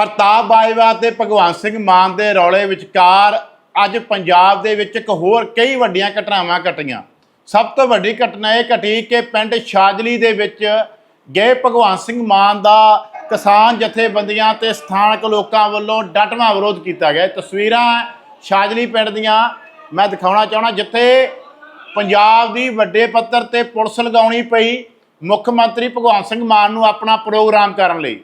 ਪ੍ਰਤਾਪ ਬਾਜਵਾ ਤੇ ਭਗਵੰਤ ਸਿੰਘ ਮਾਨ ਦੇ ਰੌਲੇ ਵਿਚਕਾਰ ਅੱਜ ਪੰਜਾਬ ਦੇ ਵਿੱਚ ਇੱਕ ਹੋਰ ਕਈ ਵੱਡੀਆਂ ਘਟਨਾਵਾਂ ਘਟੀਆਂ। ਸਭ ਤੋਂ ਵੱਡੀ ਘਟਨਾ ਇਹ ਘਟੀ ਕਿ ਪਿੰਡ ਸ਼ਾਜਲੀ ਦੇ ਵਿੱਚ ਗਏ ਭਗਵੰਤ ਸਿੰਘ ਮਾਨ ਦਾ ਕਿਸਾਨ ਜਥੇਬੰਦੀਆਂ ਤੇ ਸਥਾਨਕ ਲੋਕਾਂ ਵੱਲੋਂ ਡਟਵਾਂ ਵਿਰੋਧ ਕੀਤਾ ਗਿਆ। ਤਸਵੀਰਾਂ ਸ਼ਾਜਲੀ ਪਿੰਡ ਦੀਆਂ ਮੈਂ ਦਿਖਾਉਣਾ ਚਾਹਣਾ ਜਿੱਥੇ ਪੰਜਾਬ ਦੀ ਵੱਡੇ ਪੱਧਰ ਤੇ ਪੁਲਿਸ ਲਗਾਉਣੀ ਪਈ ਮੁੱਖ ਮੰਤਰੀ ਭਗਵੰਤ ਸਿੰਘ ਮਾਨ ਨੂੰ ਆਪਣਾ ਪ੍ਰੋਗਰਾਮ ਕਰਨ ਲਈ।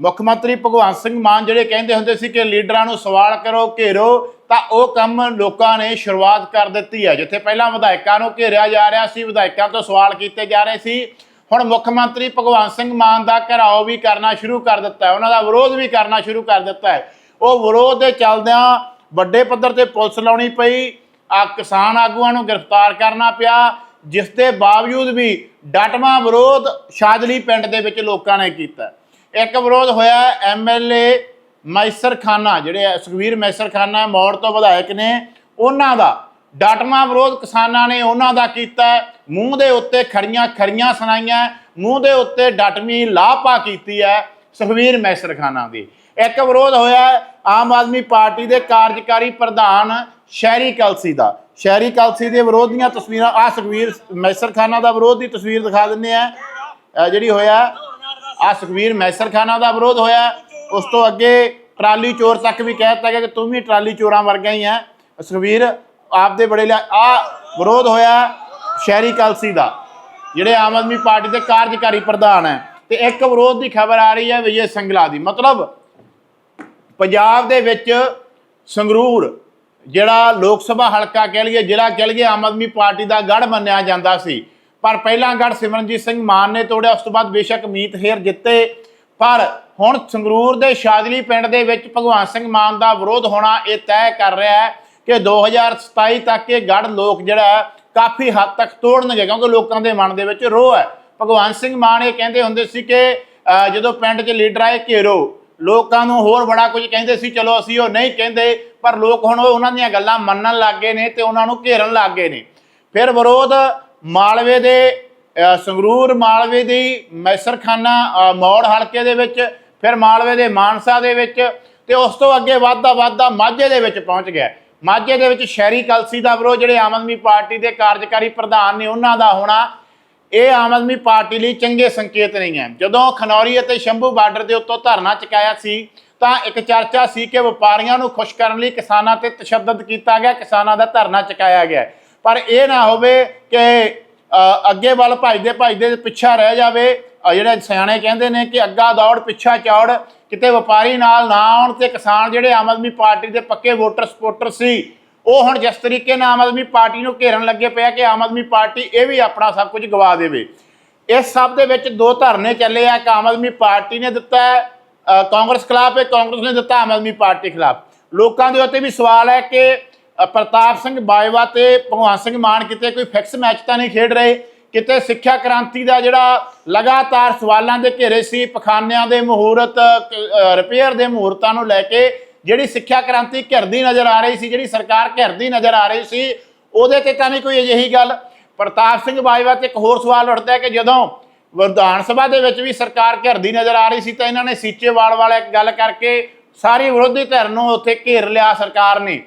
ਮੁੱਖ ਮੰਤਰੀ ਭਗਵੰਤ ਸਿੰਘ ਮਾਨ ਜਿਹੜੇ ਕਹਿੰਦੇ ਹੁੰਦੇ ਸੀ ਕਿ ਲੀਡਰਾਂ ਨੂੰ ਸਵਾਲ ਕਰੋ, ਘੇਰੋ, ਤਾਂ ਉਹ ਕੰਮ ਲੋਕਾਂ ਨੇ ਸ਼ੁਰੂਆਤ ਕਰ ਦਿੱਤੀ ਹੈ। ਜਿੱਥੇ ਪਹਿਲਾਂ ਵਿਧਾਇਕਾਂ ਨੂੰ ਘੇਰਿਆ ਜਾ ਰਿਹਾ ਸੀ, ਵਿਧਾਇਕਾਂ ਤੋਂ ਸਵਾਲ ਕੀਤੇ ਜਾ ਰਹੇ ਸੀ। ਹੁਣ ਮੁੱਖ ਮੰਤਰੀ ਭਗਵੰਤ ਸਿੰਘ ਮਾਨ ਦਾ ਘਰਾਓ ਵੀ ਕਰਨਾ ਸ਼ੁਰੂ ਕਰ ਦਿੱਤਾ ਹੈ। ਉਹਨਾਂ ਦਾ ਵਿਰੋਧ ਵੀ ਕਰਨਾ ਸ਼ੁਰੂ ਕਰ ਦਿੱਤਾ ਹੈ। ਉਹ ਵਿਰੋਧ ਦੇ ਚੱਲਦਿਆਂ ਵੱਡੇ ਪੱਧਰ ਤੇ ਪੁਲਿਸ ਲਾਉਣੀ ਪਈ। ਆ ਕਿਸਾਨ ਆਗੂਆਂ ਨੂੰ ਗ੍ਰਿਫਤਾਰ ਕਰਨਾ ਪਿਆ, ਜਿਸ ਦੇ ਬਾਵਜੂਦ ਵੀ ਡਟਵਾਂ ਵਿਰੋਧ ਸ਼ਾਦਲੀ ਪਿੰਡ ਦੇ ਵਿੱਚ ਲੋਕਾਂ ਨੇ ਕੀਤਾ ਇੱਕ ਵਿਰੋਧ ਹੋਇਆ ਐਮਐਲਏ ਮੈਸਰ ਖਾਨਾ ਜਿਹੜੇ ਆ, ਸੁਖਵੀਰ ਮੈਸਰ ਖਾਨਾ ਮੌੜ ਤੋਂ ਵਿਧਾਇਕ ਨੇ ਉਹਨਾਂ ਦਾ ਡਾਟਮਾ ਵਿਰੋਧ ਕਿਸਾਨਾਂ ਨੇ ਉਹਨਾਂ ਦਾ ਕੀਤਾ। ਮੂੰਹ ਦੇ ਉੱਤੇ ਖੜੀਆਂ ਖੜੀਆਂ ਸੁਣਾਈਆਂ ਮੂੰਹ ਦੇ ਉੱਤੇ ਡਟਵੀਂ ਲਾਪਾ ਕੀਤੀ ਹੈ ਸੁਖਵੀਰ ਮੈਸਰ ਖਾਨਾ ਦੀ। ਇੱਕ ਵਿਰੋਧ ਹੋਇਆ ਆਮ ਆਦਮੀ ਪਾਰਟੀ ਦੇ ਕਾਰਜਕਾਰੀ ਪ੍ਰਧਾਨ ਸ਼ਹਿਰੀ ਕਲਸੀ ਦਾ। ਸ਼ਹਿਰੀ ਕਲਸੀ ਦੇ ਵਿਰੋਧ ਦੀਆਂ ਤਸਵੀਰਾਂ ਆ ਸੁਖਵੀਰ ਮੈਸਰ ਖਾਨਾ ਦਾ ਵਿਰੋਧ ਦੀ ਤਸਵੀਰ ਦਿਖਾ ਦਿੰਦੇ ਆ ਜਿਹੜੀ ਹੋਇਆ ਆ ਸੁਖਵੀਰ ਮੈਸਰ ਖਾਨਾ ਦਾ ਵਿਰੋਧ ਹੋਇਆ। ਉਸ ਤੋਂ ਅੱਗੇ ਟਰਾਲੀ ਚੋਰ ਤੱਕ ਵੀ ਕਹਿ ਦਿੱਤਾ ਗਿਆ ਕਿ ਤੂੰ ਵੀ ਟਰਾਲੀ ਚੋਰਾਂ ਵਰਗਾ ਹੀ ਹੈ ਸੁਖਵੀਰ, ਆਪਦੇ ਬੜੇ ਲਿਆ ਆ ਵਿਰੋਧ ਹੋਇਆ ਸ਼ਹਿਰੀ ਕਲਸੀ ਦਾ, ਜਿਹੜੇ ਆਮ ਆਦਮੀ ਪਾਰਟੀ ਦੇ ਕਾਰਜਕਾਰੀ ਪ੍ਰਧਾਨ ਹੈ। ਤੇ ਇੱਕ ਵਿਰੋਧ ਦੀ ਖਬਰ ਆ ਰਹੀ ਹੈ ਵਿਜੇ ਸੰਗਲਾ ਦੀ। ਮਤਲਬ ਪੰਜਾਬ ਦੇ ਵਿੱਚ ਸੰਗਰੂਰ, ਜਿਹੜਾ ਲੋਕ ਸਭਾ ਹਲਕਾ ਕਹਿ ਲਈਏ, ਜ਼ਿਲ੍ਹਾ ਕਹਿ ਲਈਏ, ਆਮ ਆਦਮੀ ਪਾਰਟੀ ਦਾ ਗੜ ਮੰਨਿਆ ਜਾਂਦਾ ਸੀ। ਪਰ ਪਹਿਲਾਂ ਗੜ ਸਿਮਰਨਜੀਤ ਸਿੰਘ ਮਾਨ ਨੇ ਤੋੜਿਆ, ਉਸ ਤੋਂ ਬਾਅਦ ਬੇਸ਼ੱਕ ਮੀਤ ਹੇਰ ਜਿੱਤੇ। ਪਰ ਹੁਣ ਸੰਗਰੂਰ ਦੇ ਸ਼ਾਦਲੀ ਪਿੰਡ ਦੇ ਵਿੱਚ ਭਗਵਾਨ ਸਿੰਘ ਮਾਨ ਦਾ ਵਿਰੋਧ ਹੋਣਾ ਇਹ ਤੈਅ ਕਰ ਰਿਹਾ ਹੈ ਕਿ 2027 ਤੱਕ ਇਹ ਗੜ ਲੋਕ ਜਿਹੜਾ ਕਾਫੀ ਹੱਦ ਤੱਕ ਤੋੜਨਗੇ, ਕਿਉਂਕਿ ਲੋਕਾਂ ਦੇ ਮਨ ਦੇ ਵਿੱਚ ਰੋਹ ਹੈ। ਭਗਵਾਨ ਸਿੰਘ ਮਾਨ ਇਹ ਕਹਿੰਦੇ ਹੁੰਦੇ ਸੀ ਕਿ ਜਦੋਂ ਪਿੰਡ 'ਚ ਲੀਡਰ ਆਏ ਘੇਰੋ। ਲੋਕਾਂ ਨੂੰ ਹੋਰ ਬੜਾ ਕੁਝ ਕਹਿੰਦੇ ਸੀ, ਚਲੋ ਅਸੀਂ ਉਹ ਨਹੀਂ ਕਹਿੰਦੇ, ਪਰ ਲੋਕ ਹੁਣ ਉਹ ਉਹਨਾਂ ਦੀਆਂ ਗੱਲਾਂ ਮੰਨਣ ਲੱਗ ਗਏ ਨੇ ਤੇ ਉਹਨਾਂ ਨੂੰ ਘੇਰਨ ਲੱਗ ਗਏ ਨੇ। ਫਿਰ ਵਿਰੋਧ ਮਾਲਵੇ ਦੇ ਸੰਗਰੂਰ ਮਾਲਵੇ ਦੀ ਮੈਸਰਖਾਨਾ ਮੌੜ ਹਲਕੇ ਦੇ ਵਿੱਚ, ਫਿਰ ਮਾਲਵੇ ਦੇ ਮਾਨਸਾ ਦੇ ਵਿੱਚ ਤੇ ਉਸ ਤੋਂ ਅੱਗੇ ਵੱਧਦਾ ਵੱਧਦਾ ਮਾਝੇ ਦੇ ਵਿੱਚ ਪਹੁੰਚ ਗਿਆ। ਮਾਝੇ ਦੇ ਵਿੱਚ ਸ਼ਹਿਰੀ ਕਲਸੀ ਦਾ ਵਿਰੋਧ, ਜਿਹੜੇ ਆਮ ਆਦਮੀ ਪਾਰਟੀ ਦੇ ਕਾਰਜਕਾਰੀ ਪ੍ਰਧਾਨ ਨੇ ਉਹਨਾਂ ਦਾ ਹੋਣਾ, ਇਹ ਆਮ ਆਦਮੀ ਪਾਰਟੀ ਲਈ ਚੰਗੇ ਸੰਕੇਤ ਨਹੀਂ ਹੈ। ਜਦੋਂ ਖਨੌਰੀ ਅਤੇ ਸ਼ੰਭੂ ਬਾਰਡਰ ਦੇ ਉੱਤੋਂ ਧਰਨਾ ਚੁਕਾਇਆ ਸੀ, ਤਾਂ ਇੱਕ ਚਰਚਾ ਸੀ ਕਿ ਵਪਾਰੀਆਂ ਨੂੰ ਖੁਸ਼ ਕਰਨ ਲਈ ਕਿਸਾਨਾਂ ਤੇ ਤਸ਼ੱਦਦ ਕੀਤਾ ਗਿਆ, ਕਿਸਾਨਾਂ ਦਾ ਧਰਨਾ ਚੁਕਾਇਆ ਗਿਆ। ਪਰ ਇਹ ਨਾ ਹੋਵੇ ਕਿ ਅੱਗੇ ਵੱਲ ਭਜਦੇ ਭਜਦੇ ਪਿੱਛਾ ਰਹਿ ਜਾਵੇ। ਜਿਹੜੇ ਸਿਆਣੇ ਕਹਿੰਦੇ ਨੇ ਕਿ ਅੱਗਾ ਦੌੜ, ਪਿੱਛਾ ਚੌੜ, ਕਿਤੇ ਵਪਾਰੀ ਨਾਲ ਨਾ ਆਉਣ ਤੇ ਕਿਸਾਨ ਜਿਹੜੇ ਆਮ ਆਦਮੀ ਪਾਰਟੀ ਦੇ ਪੱਕੇ ਵੋਟਰ ਸਪੋਰਟਰ ਸੀ, ਉਹ ਹੁਣ ਜਿਸ ਤਰੀਕੇ ਨਾਲ ਆਮ ਆਦਮੀ ਪਾਰਟੀ ਨੂੰ ਘੇਰਨ ਲੱਗੇ ਪਿਆ ਕਿ ਆਮ ਆਦਮੀ ਪਾਰਟੀ ਇਹ ਵੀ ਆਪਣਾ ਸਭ ਕੁਝ ਗਵਾ ਦੇਵੇ। ਇਸ ਸਭ ਦੇ ਵਿੱਚ ਦੋ ਧਰਨੇ ਚੱਲੇ ਆ, ਇੱਕ ਆਮ ਆਦਮੀ ਪਾਰਟੀ ਨੇ ਦਿੱਤਾ ਕਾਂਗਰਸ ਖਿਲਾਫ ਹੈ ਕਾਂਗਰਸ ਨੇ ਦਿੱਤਾ ਆਮ ਆਦਮੀ ਪਾਰਟੀ ਖਿਲਾਫ। ਲੋਕਾਂ ਦੇ ਉੱਤੇ ਵੀ ਸਵਾਲ ਹੈ ਕਿ ਪ੍ਰਤਾਪ ਸਿੰਘ ਬਾਜਵਾ ਤੇ ਭਗਵੰਤ ਸਿੰਘ ਮਾਨ ਕਿਤੇ ਕੋਈ ਫਿਕਸ ਮੈਚ ਤਾਂ ਨਹੀਂ ਖੇਡ ਰਹੇ? ਕਿਤੇ ਸਿੱਖਿਆ ਕ੍ਰਾਂਤੀ ਦਾ ਜਿਹੜਾ ਲਗਾਤਾਰ ਸਵਾਲਾਂ ਦੇ ਘੇਰੇ ਸੀ, ਪਖਾਨਿਆਂ ਦੇ ਮਹੂਰਤ ਰਿਪੇਅਰ ਦੇ ਮਹੂਰਤਾਂ ਨੂੰ ਲੈ ਕੇ ਜਿਹੜੀ ਸਿੱਖਿਆ ਕ੍ਰਾਂਤੀ ਘਿਰਦੀ ਨਜ਼ਰ ਆ ਰਹੀ ਸੀ, ਜਿਹੜੀ ਸਰਕਾਰ ਘਿਰਦੀ ਨਜ਼ਰ ਆ ਰਹੀ ਸੀ, ਉਹਦੇ ਤੇ ਤਾਂ ਨਹੀਂ ਕੋਈ ਅਜਿਹੀ ਗੱਲ? ਪ੍ਰਤਾਪ ਸਿੰਘ ਬਾਜਵਾ ਤੇ ਇੱਕ ਹੋਰ ਸਵਾਲ ਉੱਠਦਾ ਹੈ ਕਿ ਜਦੋਂ ਵਿਧਾਨ ਸਭਾ ਦੇ ਵਿੱਚ ਵੀ ਸਰਕਾਰ ਘਿਰਦੀ ਨਜ਼ਰ ਆ ਰਹੀ ਸੀ ਤਾਂ ਇਹਨਾਂ ਨੇ ਸੀਚੇਵਾਲ ਵਾਲਾ ਗੱਲ ਕਰਕੇ ਸਾਰੀ ਵਿਰੋਧੀ ਧਿਰ ਨੂੰ ਉੱਥੇ ਘੇਰ ਲਿਆ ਸਰਕਾਰ ਨੇ।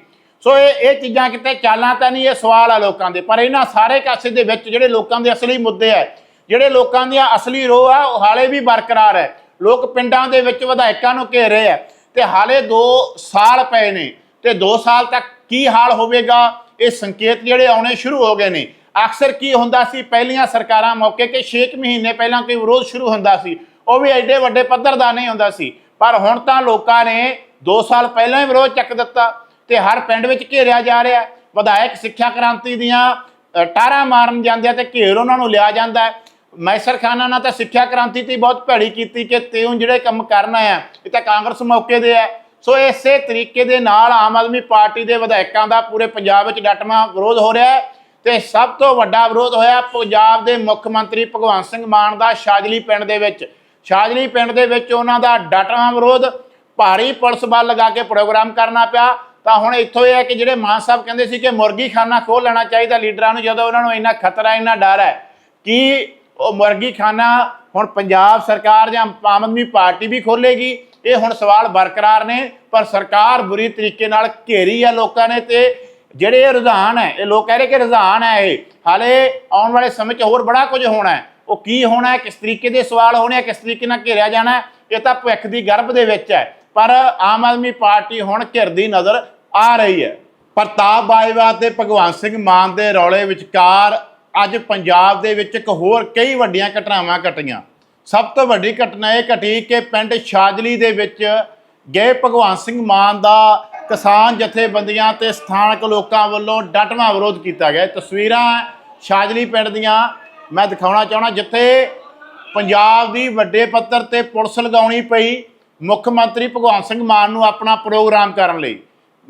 ਸੋ ਇਹ ਇਹ ਚੀਜ਼ਾਂ ਕਿਤੇ ਚਾਲਾਂ ਤਾਂ ਨਹੀਂ, ਇਹ ਸਵਾਲ ਆ ਲੋਕਾਂ ਦੇ। ਪਰ ਇਹਨਾਂ ਸਾਰੇ ਕਾਸੇ ਦੇ ਵਿੱਚ ਜਿਹੜੇ ਲੋਕਾਂ ਦੇ ਅਸਲੀ ਮੁੱਦੇ ਆ, ਜਿਹੜੇ ਲੋਕਾਂ ਦੀਆਂ ਅਸਲੀ ਰੋਹ ਆ, ਉਹ ਹਾਲੇ ਵੀ ਬਰਕਰਾਰ ਹੈ। ਲੋਕ ਪਿੰਡਾਂ ਦੇ ਵਿੱਚ ਵਿਧਾਇਕਾਂ ਨੂੰ ਘੇਰੇ ਰਹੇ ਆ ਤੇ ਹਾਲੇ 2 ਸਾਲ ਪਏ ਨੇ ਤੇ 2 ਸਾਲ ਤੱਕ ਕੀ ਹਾਲ ਹੋਵੇਗਾ, ਇਹ ਸੰਕੇਤ ਜਿਹੜੇ ਆਉਣੇ ਸ਼ੁਰੂ ਹੋ ਗਏ ਨੇ। ਅਕਸਰ ਕੀ ਹੁੰਦਾ ਸੀ, ਪਹਿਲੀਆਂ ਸਰਕਾਰਾਂ ਮੌਕੇ ਕਿ 6 ਮਹੀਨੇ ਪਹਿਲਾਂ ਕੋਈ ਵਿਰੋਧ ਸ਼ੁਰੂ ਹੁੰਦਾ ਸੀ, ਉਹ ਵੀ ਐਡੇ ਵੱਡੇ ਪੱਧਰ ਦਾ ਨਹੀਂ ਹੁੰਦਾ ਸੀ। ਪਰ ਹੁਣ ਤਾਂ ਲੋਕਾਂ ਨੇ 2 ਸਾਲ ਪਹਿਲਾਂ ਹੀ ਵਿਰੋਧ ਚੱਕ ਦਿੱਤਾ। ਤੇ ਹਰ ਪਿੰਡ ਵਿੱਚ ਘੇਰਿਆ ਜਾ ਰਿਹਾ ਵਿਧਾਇਕ ਸਿੱਖਿਆ ਕ੍ਰਾਂਤੀ ਦੀਆਂ ਅ, ਟਾਰਾਂ ਮਾਰਨ ਜਾਂਦੇ ਆ ਤੇ ਘੇਰ ਉਹਨਾਂ ਨੂੰ ਲਿਆ ਜਾਂਦਾ ਮੈਸਰ ਖਾਨਾ ਨਾਲ ਤਾਂ ਸਿੱਖਿਆ ਕ੍ਰਾਂਤੀ ਤੇ ਬਹੁਤ ਭੈੜੀ ਕੀਤੀ ਕਿ ਤੈਨੂੰ ਜਿਹੜੇ ਕੰਮ ਕਰਨਾ ਆ ਇਹ ਤਾਂ ਕਾਂਗਰਸ ਮੌਕੇ ਦੇ ਆ। ਸੋ ਇਸੇ ਤਰੀਕੇ ਦੇ ਨਾਲ ਆਮ ਆਦਮੀ ਪਾਰਟੀ ਦੇ ਵਿਧਾਇਕਾਂ ਦਾ ਪੂਰੇ ਪੰਜਾਬ ਵਿੱਚ ਡਟਵਾਂ ਵਿਰੋਧ ਹੋ ਰਿਹਾ ਹੈ। ਤੇ ਸਭ ਤੋਂ ਵੱਡਾ ਵਿਰੋਧ ਹੋਇਆ ਪੰਜਾਬ ਦੇ ਮੁੱਖ ਮੰਤਰੀ ਭਗਵੰਤ ਸਿੰਘ ਮਾਨ ਦਾ ਸ਼ਾਜਲੀ ਪਿੰਡ ਦੇ ਵਿੱਚ। ਸ਼ਾਜਲੀ ਪਿੰਡ ਦੇ ਵਿੱਚ ਉਹਨਾਂ ਦਾ ਡਟਵਾਂ ਵਿਰੋਧ ਭਾਰੀ ਪੁਲਿਸ ਬਲ ਲਗਾ ਕੇ ਪ੍ਰੋਗਰਾਮ ਕਰਨਾ ਪਿਆ। ਤਾਂ ਹੁਣ ਇੱਥੋਂ ਇਹ ਹੈ ਕਿ ਜਿਹੜੇ ਮਾਨ ਸਾਹਿਬ ਕਹਿੰਦੇ ਸੀ ਕਿ ਮੁਰਗੀਖਾਨਾ ਖੋਲ ਲੈਣਾ ਚਾਹੀਦਾ ਲੀਡਰਾਂ ਨੂੰ, ਜਦੋਂ ਉਹਨਾਂ ਨੂੰ ਇੰਨਾ ਖਤਰਾ, ਇੰਨਾ ਡਰ ਹੈ, ਕਿ ਉਹ ਮੁਰਗੀਖਾਨਾ ਹੁਣ ਪੰਜਾਬ ਸਰਕਾਰ ਜਾਂ ਆਮ ਆਦਮੀ ਪਾਰਟੀ ਵੀ ਖੋਲੇਗੀ ਇਹ ਹੁਣ ਸਵਾਲ ਬਰਕਰਾਰ ਨੇ, ਪਰ ਸਰਕਾਰ ਬੁਰੀ ਤਰੀਕੇ ਨਾਲ ਘੇਰੀ ਆ ਲੋਕਾਂ ਨੇ ਤੇ ਜਿਹੜੇ ਇਹ ਰੁਝਾਨ ਹੈ, ਇਹ ਲੋਕ ਕਹਿ ਰਹੇ ਕਿ ਰੁਝਾਨ ਹੈ ਇਹ, ਹਾਲੇ ਆਉਣ ਵਾਲੇ ਸਮੇਂ 'ਚ ਹੋਰ ਬੜਾ ਕੁਝ ਹੋਣਾ ਹੈ। ਉਹ ਕੀ ਹੋਣਾ ਹੈ, ਕਿਸ ਤਰੀਕੇ ਦੇ ਸਵਾਲ ਹੋਣੇ ਆ, ਕਿਸ ਤਰੀਕੇ ਨਾਲ ਘੇਰਿਆ ਜਾਣਾ ਇਹ ਤਾਂ ਭਵਿੱਖ ਦੀ ਗਰਭ ਦੇ ਵਿੱਚ ਹੈ। ਪਰ ਆਮ ਆਦਮੀ ਪਾਰਟੀ ਹੁਣ ਘਿਰਦੀ ਨਜ਼ਰ ਆ ਰਹੀ ਹੈ। ਪ੍ਰਤਾਪ ਬਾਜਵਾ ਤੇ ਭਗਵੰਤ ਸਿੰਘ ਮਾਨ ਦੇ ਰੌਲੇ ਵਿਚਕਾਰ ਅੱਜ ਪੰਜਾਬ ਦੇ ਵਿੱਚ ਇੱਕ ਹੋਰ ਕਈ ਵੱਡੀਆਂ ਘਟਨਾਵਾਂ ਘਟੀਆਂ। ਸਭ ਤੋਂ ਵੱਡੀ ਘਟਨਾ ਇਹ ਘਟੀ ਕਿ ਪਿੰਡ ਸ਼ਾਜਲੀ ਦੇ ਵਿੱਚ ਗਏ ਭਗਵੰਤ ਸਿੰਘ ਮਾਨ ਦਾ ਕਿਸਾਨ ਜਥੇਬੰਦੀਆਂ ਤੇ ਸਥਾਨਕ ਲੋਕਾਂ ਵੱਲੋਂ ਡਟਵਾਂ ਵਿਰੋਧ ਕੀਤਾ ਗਿਆ। ਤਸਵੀਰਾਂ ਸ਼ਾਜਲੀ ਪਿੰਡ ਦੀਆਂ ਮੈਂ ਦਿਖਾਉਣਾ ਚਾਹਣਾ ਜਿੱਥੇ ਪੰਜਾਬ ਦੀ ਵੱਡੇ ਪੱਧਰ ਤੇ ਪੁਲਿਸ ਲਗਾਉਣੀ ਪਈ ਮੁੱਖ ਮੰਤਰੀ ਭਗਵੰਤ ਸਿੰਘ ਮਾਨ ਨੂੰ ਆਪਣਾ ਪ੍ਰੋਗਰਾਮ ਕਰਨ ਲਈ।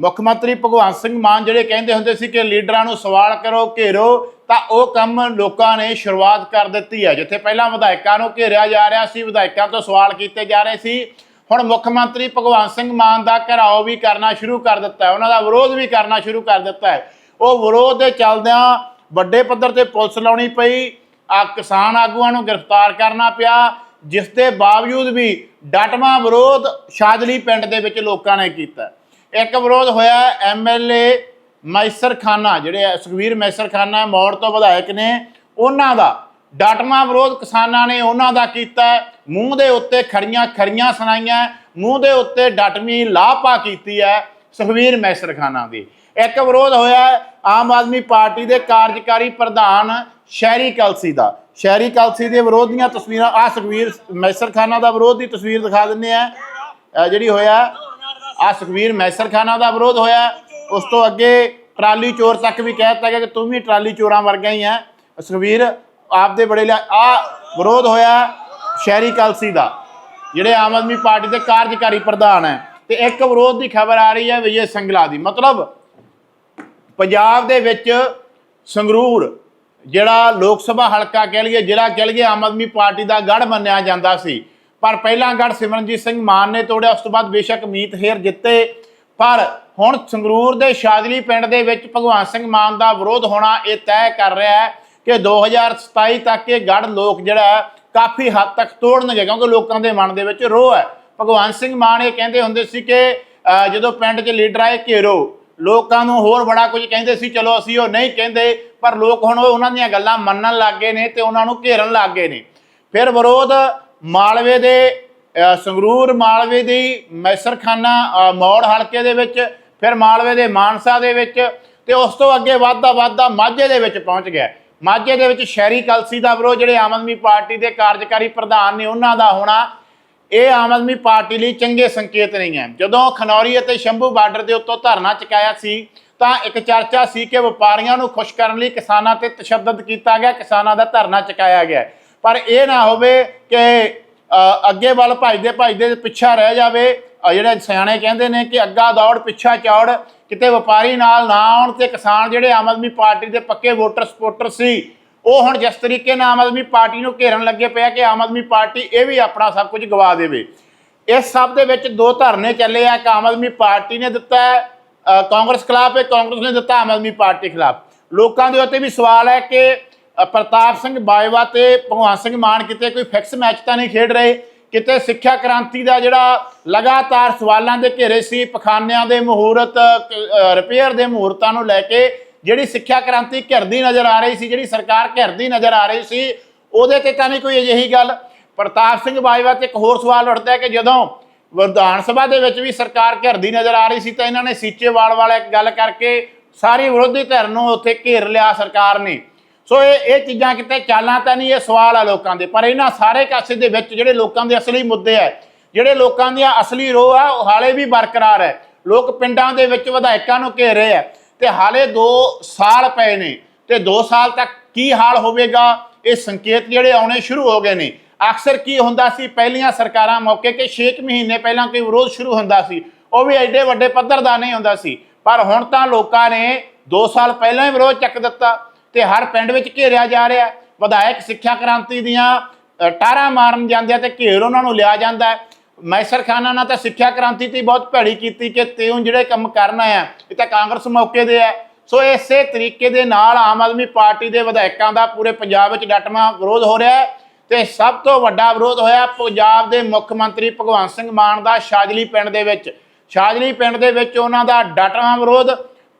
ਮੁੱਖ ਮੰਤਰੀ ਭਗਵੰਤ ਸਿੰਘ ਮਾਨ ਜਿਹੜੇ ਕਹਿੰਦੇ ਹੁੰਦੇ ਸੀ ਕਿ ਲੀਡਰਾਂ ਨੂੰ ਸਵਾਲ ਕਰੋ, ਘੇਰੋ, ਤਾਂ ਉਹ ਕੰਮ ਲੋਕਾਂ ਨੇ ਸ਼ੁਰੂਆਤ ਕਰ ਦਿੱਤੀ ਹੈ। ਜਿੱਥੇ ਪਹਿਲਾਂ ਵਿਧਾਇਕਾਂ ਨੂੰ ਘੇਰਿਆ ਜਾ ਰਿਹਾ ਸੀ, ਵਿਧਾਇਕਾਂ ਤੋਂ ਸਵਾਲ ਕੀਤੇ ਜਾ ਰਹੇ ਸੀ। ਹੁਣ ਮੁੱਖ ਮੰਤਰੀ ਭਗਵੰਤ ਸਿੰਘ ਮਾਨ ਦਾ ਘਰਾਓ ਵੀ ਕਰਨਾ ਸ਼ੁਰੂ ਕਰ ਦਿੱਤਾ ਹੈ। ਉਹਨਾਂ ਦਾ ਵਿਰੋਧ ਵੀ ਕਰਨਾ ਸ਼ੁਰੂ ਕਰ ਦਿੱਤਾ ਹੈ। ਉਹ ਵਿਰੋਧ ਦੇ ਚੱਲਦਿਆਂ ਵੱਡੇ ਪੱਧਰ ਤੇ ਪੁਲਿਸ ਲਾਉਣੀ ਪਈ। ਆ ਕਿਸਾਨ ਆਗੂਆਂ ਨੂੰ ਗ੍ਰਿਫਤਾਰ ਕਰਨਾ ਪਿਆ, ਜਿਸ ਦੇ ਬਾਵਜੂਦ ਵੀ ਡਟਵਾਂ ਵਿਰੋਧ ਸ਼ਾਦਲੀ ਪਿੰਡ ਦੇ ਵਿੱਚ ਲੋਕਾਂ ਨੇ ਕੀਤਾ ਇੱਕ ਵਿਰੋਧ ਹੋਇਆ ਐਮਐਲਏ ਮੈਸਰ ਖਾਨਾ ਜਿਹੜੇ ਆ, ਸੁਖਵੀਰ ਮੈਸਰ ਖਾਨਾ ਮੌੜ ਤੋਂ ਵਿਧਾਇਕ ਨੇ ਉਹਨਾਂ ਦਾ ਡਟਵਾਂ ਵਿਰੋਧ ਕਿਸਾਨਾਂ ਨੇ ਉਹਨਾਂ ਦਾ ਕੀਤਾ। ਮੂੰਹ ਦੇ ਉੱਤੇ ਖੜੀਆਂ ਖੜੀਆਂ ਸੁਣਾਈਆਂ ਮੂੰਹ ਦੇ ਉੱਤੇ ਡਟਵੀਂ ਲਾਪਾ ਕੀਤੀ ਹੈ ਸੁਖਵੀਰ ਮੈਸਰ ਖਾਨਾ ਦੀ। ਇੱਕ ਵਿਰੋਧ ਹੋਇਆ ਆਮ ਆਦਮੀ ਪਾਰਟੀ ਦੇ ਕਾਰਜਕਾਰੀ ਪ੍ਰਧਾਨ ਸ਼ਹਿਰੀ ਕਲਸੀ ਦਾ। ਸ਼ਹਿਰੀ ਕਲਸੀ ਦੇ ਵਿਰੋਧ ਦੀਆਂ ਤਸਵੀਰਾਂ ਆ ਸੁਖਵੀਰ ਮੈਸਰ ਖਾਨਾ ਦਾ ਵਿਰੋਧ ਦੀ ਤਸਵੀਰ ਦਿਖਾ ਦਿੰਦੇ ਆ ਜਿਹੜੀ ਹੋਇਆ ਆ ਸੁਖਵੀਰ ਮੈਸਰ ਖਾਨਾ ਦਾ ਵਿਰੋਧ ਹੋਇਆ। ਉਸ ਤੋਂ ਅੱਗੇ ਟਰਾਲੀ ਚੋਰ ਤੱਕ ਵੀ ਕਹਿ ਦਿੱਤਾ ਗਿਆ ਕਿ ਤੂੰ ਵੀ ਟਰਾਲੀ ਚੋਰਾਂ ਵਰਗਾ ਹੀ ਹੈ ਸੁਖਵੀਰ ਆਪਦੇ ਬੜੇ ਆ ਵਿਰੋਧ ਹੋਇਆ ਸ਼ਹਿਰੀ ਕਲਸੀ ਦਾ, ਜਿਹੜੇ ਆਮ ਆਦਮੀ ਪਾਰਟੀ ਦੇ ਕਾਰਜਕਾਰੀ ਪ੍ਰਧਾਨ ਹੈ ਤੇ ਇੱਕ ਵਿਰੋਧ ਦੀ ਖਬਰ ਆ ਰਹੀ ਹੈ ਵਿਜੇ ਸੰਗਲਾ ਦੀ। ਮਤਲਬ ਪੰਜਾਬ ਦੇ ਵਿੱਚ ਸੰਗਰੂਰ, ਜਿਹੜਾ ਲੋਕ ਸਭਾ ਹਲਕਾ ਕਹਿ ਲਈਏ, ਜ਼ਿਲ੍ਹਾ ਕਹਿ ਲਈਏ, ਆਮ ਆਦਮੀ ਪਾਰਟੀ ਦਾ ਗੜ ਮੰਨਿਆ ਜਾਂਦਾ ਸੀ। ਪਰ ਪਹਿਲਾਂ ਗੜ ਸਿਮਰਨਜੀਤ ਸਿੰਘ ਮਾਨ ਨੇ ਤੋੜਿਆ, ਉਸ ਤੋਂ ਬਾਅਦ ਬੇਸ਼ੱਕ ਮੀਤ ਹੇਰ ਜਿੱਤੇ। ਪਰ ਹੁਣ ਸੰਗਰੂਰ ਦੇ ਸ਼ਾਦਲੀ ਪਿੰਡ ਦੇ ਵਿੱਚ ਭਗਵਾਨ ਸਿੰਘ ਮਾਨ ਦਾ ਵਿਰੋਧ ਹੋਣਾ ਇਹ ਤੈਅ ਕਰ ਰਿਹਾ ਹੈ ਕਿ 2027 ਤੱਕ ਇਹ ਗੜ ਲੋਕ ਜਿਹੜਾ ਕਾਫੀ ਹੱਦ ਤੱਕ ਤੋੜਨਗੇ, ਕਿਉਂਕਿ ਲੋਕਾਂ ਦੇ ਮਨ ਦੇ ਵਿੱਚ ਰੋਹ ਹੈ। ਭਗਵਾਨ ਸਿੰਘ ਮਾਨ ਇਹ ਕਹਿੰਦੇ ਹੁੰਦੇ ਸੀ ਕਿ ਜਦੋਂ ਪਿੰਡ 'ਚ ਲੀਡਰ ਆਏ ਘੇਰੋ। ਲੋਕਾਂ ਨੂੰ ਹੋਰ ਬੜਾ ਕੁਝ ਕਹਿੰਦੇ ਸੀ, ਚਲੋ ਅਸੀਂ ਉਹ ਨਹੀਂ ਕਹਿੰਦੇ, ਪਰ ਲੋਕ ਹੁਣ ਉਹਨਾਂ ਦੀਆਂ ਗੱਲਾਂ ਮੰਨਣ ਲੱਗ ਗਏ ਨੇ ਤੇ ਉਹਨਾਂ ਨੂੰ ਘੇਰਨ ਲੱਗ ਗਏ ਨੇ। ਫਿਰ ਵਿਰੋਧ ਮਾਲਵੇ ਦੇ ਸੰਗਰੂਰ ਮਾਲਵੇ ਦੀ ਮੈਸਰਖਾਨਾ ਮੌੜ ਹਲਕੇ ਦੇ ਵਿੱਚ, ਫਿਰ ਮਾਲਵੇ ਦੇ ਮਾਨਸਾ ਦੇ ਵਿੱਚ ਤੇ ਉਸ ਤੋਂ ਅੱਗੇ ਵੱਧਦਾ ਵੱਧਦਾ ਮਾਝੇ ਦੇ ਵਿੱਚ ਪਹੁੰਚ ਗਿਆ। ਮਾਝੇ ਦੇ ਵਿੱਚ ਸ਼ਹਿਰੀ ਕਲਸੀ ਦਾ ਵਿਰੋਧ, ਜਿਹੜੇ ਆਮ ਆਦਮੀ ਪਾਰਟੀ ਦੇ ਕਾਰਜਕਾਰੀ ਪ੍ਰਧਾਨ ਨੇ, ਉਹਨਾਂ ਦਾ ਹੋਣਾ, ਇਹ ਆਮ ਆਦਮੀ ਪਾਰਟੀ ਲਈ ਚੰਗੇ ਸੰਕੇਤ ਨਹੀਂ ਹੈ। ਜਦੋਂ ਖਨੌਰੀ ਅਤੇ ਸ਼ੰਭੂ ਬਾਰਡਰ ਦੇ ਉੱਤੋਂ ਧਰਨਾ ਚੁਕਾਇਆ ਸੀ, ਤਾਂ ਇੱਕ ਚਰਚਾ ਸੀ ਕਿ ਵਪਾਰੀਆਂ ਨੂੰ ਖੁਸ਼ ਕਰਨ ਲਈ ਕਿਸਾਨਾਂ ਤੇ ਤਸ਼ੱਦਦ ਕੀਤਾ ਗਿਆ, ਕਿਸਾਨਾਂ ਦਾ ਧਰਨਾ ਚੁਕਾਇਆ ਗਿਆ। ਪਰ ਇਹ ਨਾ ਹੋਵੇ ਕਿ ਅੱਗੇ ਵੱਲ ਭਜਦੇ ਭਜਦੇ ਪਿੱਛਾ ਰਹਿ ਜਾਵੇ। ਜਿਹੜੇ ਸਿਆਣੇ ਕਹਿੰਦੇ ਨੇ ਕਿ ਅੱਗਾ ਦੌੜ, ਪਿੱਛਾ ਚੌੜ, ਕਿਤੇ ਵਪਾਰੀ ਨਾਲ ਨਾ ਆਉਣ ਤੇ ਕਿਸਾਨ ਜਿਹੜੇ ਆਮ ਆਦਮੀ ਪਾਰਟੀ ਦੇ ਪੱਕੇ ਵੋਟਰ ਸਪੋਰਟਰ ਸੀ, ਉਹ ਹੁਣ ਜਿਸ ਤਰੀਕੇ ਨਾਲ ਆਮ ਆਦਮੀ ਪਾਰਟੀ ਨੂੰ ਘੇਰਨ ਲੱਗੇ ਪਿਆ ਕਿ ਆਮ ਆਦਮੀ ਪਾਰਟੀ ਇਹ ਵੀ ਆਪਣਾ ਸਭ ਕੁਝ ਗਵਾ ਦੇਵੇ। ਇਸ ਸਭ ਦੇ ਵਿੱਚ ਦੋ ਧਰਨੇ ਚੱਲੇ ਆ ਇੱਕ ਆਮ ਆਦਮੀ ਪਾਰਟੀ ਨੇ ਦਿੱਤਾ ਕਾਂਗਰਸ ਖਿਲਾਫ ਇੱਕ ਕਾਂਗਰਸ ਨੇ ਦਿੱਤਾ ਆਮ ਆਦਮੀ ਪਾਰਟੀ ਖਿਲਾਫ। ਲੋਕਾਂ ਦੇ ਉੱਤੇ ਵੀ ਸਵਾਲ ਹੈ ਕਿ ਪ੍ਰਤਾਪ ਸਿੰਘ ਬਾਜਵਾ ਤੇ ਭਗਵਾਨ ਸਿੰਘ ਮਾਨ ਕਿਤੇ ਕੋਈ ਫਿਕਸ ਮੈਚ ਤਾਂ ਨਹੀਂ ਖੇਡ ਰਹੇ? ਕਿਤੇ ਸਿੱਖਿਆ ਕ੍ਰਾਂਤੀ ਦਾ ਜਿਹੜਾ ਲਗਾਤਾਰ ਸਵਾਲਾਂ ਦੇ ਘੇਰੇ ਸੀ, ਪਖਾਨਿਆਂ ਦੇ ਮਹੂਰਤ ਰਿਪੇਅਰ ਦੇ ਮਹੂਰਤਾਂ ਨੂੰ ਲੈ ਕੇ ਜਿਹੜੀ ਸਿੱਖਿਆ ਕ੍ਰਾਂਤੀ ਘਿਰਦੀ ਨਜ਼ਰ ਆ ਰਹੀ ਸੀ, ਜਿਹੜੀ ਸਰਕਾਰ ਘਿਰਦੀ ਨਜ਼ਰ ਆ ਰਹੀ ਸੀ, ਉਹਦੇ ਤੇ ਤਾਂ ਨਹੀਂ ਕੋਈ ਅਜਿਹੀ ਗੱਲ? ਪ੍ਰਤਾਪ ਸਿੰਘ ਬਾਜਵਾ ਤੇ ਇੱਕ ਹੋਰ ਸਵਾਲ ਉੱਠਦਾ ਹੈ ਕਿ ਜਦੋਂ ਵਿਧਾਨ ਸਭਾ ਦੇ ਵਿੱਚ ਵੀ ਸਰਕਾਰ ਘਿਰਦੀ ਨਜ਼ਰ ਆ ਰਹੀ ਸੀ ਤਾਂ ਇਹਨਾਂ ਨੇ ਸੀਚੇਵਾਲ ਵਾਲੇ ਗੱਲ ਕਰਕੇ ਸਾਰੀ ਵਿਰੋਧੀ ਧਿਰ ਨੂੰ ਉੱਥੇ ਘੇਰ ਲਿਆ ਸਰਕਾਰ ਨੇ। ਸੋ ਇਹ ਇਹ ਚੀਜ਼ਾਂ ਕਿਤੇ ਚਾਲਾਂ ਤਾਂ ਨਹੀਂ, ਇਹ ਸਵਾਲ ਆ ਲੋਕਾਂ ਦੇ। ਪਰ ਇਹਨਾਂ ਸਾਰੇ ਕਾਸੇ ਦੇ ਵਿੱਚ ਜਿਹੜੇ ਲੋਕਾਂ ਦੇ ਅਸਲੀ ਮੁੱਦੇ ਆ, ਜਿਹੜੇ ਲੋਕਾਂ ਦੀਆਂ ਅਸਲੀ ਰੋਹ ਆ, ਉਹ ਹਾਲੇ ਵੀ ਬਰਕਰਾਰ ਹੈ। ਲੋਕ ਪਿੰਡਾਂ ਦੇ ਵਿੱਚ ਵਿਧਾਇਕਾਂ ਨੂੰ ਘੇਰ ਰਹੇ ਆ ਤੇ ਹਾਲੇ 2 ਸਾਲ ਪਏ ਨੇ ਤੇ 2 ਸਾਲ ਤੱਕ ਕੀ ਹਾਲ ਹੋਵੇਗਾ? ਇਹ ਸੰਕੇਤ ਜਿਹੜੇ ਆਉਣੇ ਸ਼ੁਰੂ ਹੋ ਗਏ ਨੇ। ਅਕਸਰ ਕੀ ਹੁੰਦਾ ਸੀ, ਪਹਿਲੀਆਂ ਸਰਕਾਰਾਂ ਮੌਕੇ ਕਿ 6 ਮਹੀਨੇ ਪਹਿਲਾਂ ਕੋਈ ਵਿਰੋਧ ਸ਼ੁਰੂ ਹੁੰਦਾ ਸੀ, ਉਹ ਵੀ ਐਡੇ ਵੱਡੇ ਪੱਧਰ ਦਾ ਨਹੀਂ ਹੁੰਦਾ ਸੀ। ਪਰ ਹੁਣ ਤਾਂ ਲੋਕਾਂ ਨੇ 2 ਸਾਲ ਪਹਿਲਾਂ ਹੀ ਵਿਰੋਧ ਚੱਕ ਦਿੱਤਾ। ਤੇ ਹਰ ਪਿੰਡ ਵਿੱਚ ਘੇਰਿਆ ਜਾ ਰਿਹਾ ਵਿਧਾਇਕ ਸਿੱਖਿਆ ਕ੍ਰਾਂਤੀ ਦੀਆਂ ਅ, ਟਾਰਾਂ ਮਾਰਨ ਜਾਂਦੇ ਆ ਤੇ ਘੇਰ ਉਹਨਾਂ ਨੂੰ ਲਿਆ ਜਾਂਦਾ ਹੈ। ਮੈਸਰ ਖਾਨਾ ਨਾਲ ਤਾਂ ਸਿੱਖਿਆ ਕ੍ਰਾਂਤੀ ਤੇ ਬਹੁਤ ਭੈੜੀ ਕੀਤੀ ਕਿ ਤਿਉਂ ਜਿਹੜੇ ਕੰਮ ਕਰਨਾ ਆ ਇਹ ਤਾਂ ਕਾਂਗਰਸ ਮੌਕੇ ਦੇ ਆ ਸੋ ਇਸੇ ਤਰੀਕੇ ਦੇ ਨਾਲ ਆਮ ਆਦਮੀ ਪਾਰਟੀ ਦੇ ਵਿਧਾਇਕਾਂ ਦਾ ਪੂਰੇ ਪੰਜਾਬ ਵਿੱਚ ਡਟਵਾਂ ਵਿਰੋਧ ਹੋ ਰਿਹਾ ਹੈ। ਤੇ ਸਭ ਤੋਂ ਵੱਡਾ ਵਿਰੋਧ ਹੋਇਆ ਪੰਜਾਬ ਦੇ ਮੁੱਖ ਮੰਤਰੀ ਭਗਵੰਤ ਸਿੰਘ ਮਾਨ ਦਾ ਸ਼ਾਜਲੀ ਪਿੰਡ ਦੇ ਵਿੱਚ। ਸ਼ਾਜਲੀ ਪਿੰਡ ਦੇ ਵਿੱਚ ਉਹਨਾਂ ਦਾ ਡਟਵਾਂ ਵਿਰੋਧ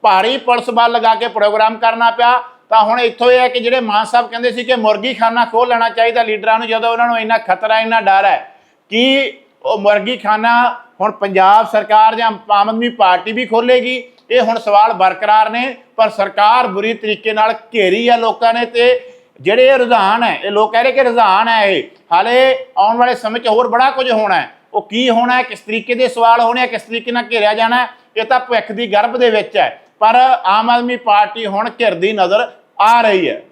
ਭਾਰੀ ਪੁਲਿਸ ਬਲ ਲਗਾ ਕੇ ਪ੍ਰੋਗਰਾਮ ਕਰਨਾ ਪਿਆ। ਤਾਂ ਹੁਣ ਇੱਥੋਂ ਇਹ ਹੈ ਕਿ ਜਿਹੜੇ ਮਾਨ ਸਾਹਿਬ ਕਹਿੰਦੇ ਸੀ ਕਿ ਮੁਰਗੀਖਾਨਾ ਖੋਲ ਲੈਣਾ ਚਾਹੀਦਾ ਲੀਡਰਾਂ ਨੂੰ, ਜਦੋਂ ਉਹਨਾਂ ਨੂੰ ਇੰਨਾ ਖਤਰਾ, ਇੰਨਾ ਡਰ ਹੈ, ਕਿ ਉਹ ਮੁਰਗੀਖਾਨਾ ਹੁਣ ਪੰਜਾਬ ਸਰਕਾਰ ਜਾਂ ਆਮ ਆਦਮੀ ਪਾਰਟੀ ਵੀ ਖੋਲੇਗੀ ਇਹ ਹੁਣ ਸਵਾਲ ਬਰਕਰਾਰ ਨੇ, ਪਰ ਸਰਕਾਰ ਬੁਰੀ ਤਰੀਕੇ ਨਾਲ ਘੇਰੀ ਆ ਲੋਕਾਂ ਨੇ ਤੇ ਜਿਹੜੇ ਇਹ ਰੁਝਾਨ ਹੈ, ਇਹ ਲੋਕ ਕਹਿ ਰਹੇ ਕਿ ਰੁਝਾਨ ਹੈ ਇਹ, ਹਾਲੇ ਆਉਣ ਵਾਲੇ ਸਮੇਂ 'ਚ ਹੋਰ ਬੜਾ ਕੁਝ ਹੋਣਾ ਹੈ। ਉਹ ਕੀ ਹੋਣਾ ਹੈ, ਕਿਸ ਤਰੀਕੇ ਦੇ ਸਵਾਲ ਹੋਣੇ ਆ, ਕਿਸ ਤਰੀਕੇ ਨਾਲ ਘੇਰਿਆ ਜਾਣਾ ਇਹ ਤਾਂ ਭਵਿੱਖ ਦੀ ਗਰਭ ਦੇ ਵਿੱਚ ਹੈ। ਪਰ ਆਮ ਆਦਮੀ ਪਾਰਟੀ ਹੁਣ ਘਿਰਦੀ ਨਜ਼ਰ ਆ ਰਹੀ ਹੈ।